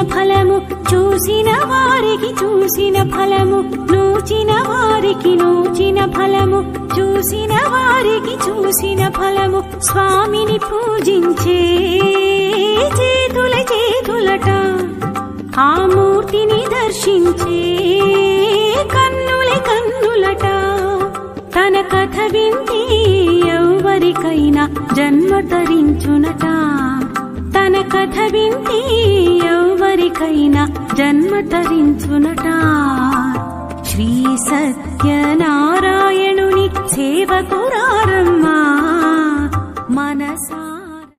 ఫలము చూసిన వారికి చూసిన ఫలము నూచిన వారికి నూచిన ఫలము చూసిన వారికి చూసిన ఫలము. స్వామిని పూజించే చేతుల చేతులట ఆ మూర్తిని దర్శించే కన్నుల కన్నులట. తన కథ వింటే ఎవరికైనా జన్మ తరించునట. తన కథ వింటే జన్మ తరించునట. శ్రీ సత్యనారాయణుని సేవకురారమ్మా మనసా